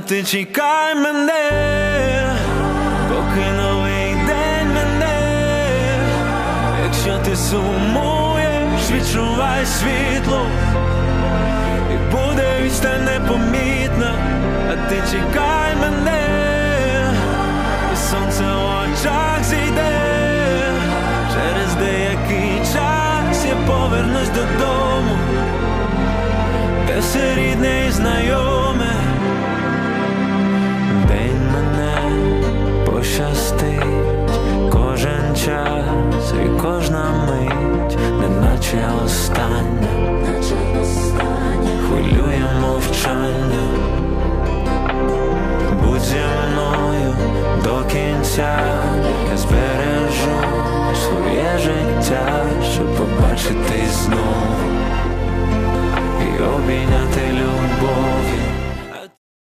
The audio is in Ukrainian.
ти чекай мене, поки новий день мене, якщо ти сумуєш, відчувай світло, і буде відстань непомітна, а ти чекай мене, і сонце в очах зійде, мить, неначе остання, хвилює мовчання, будь зі мною до кінця, я збережу своє життя, щоб побачити знову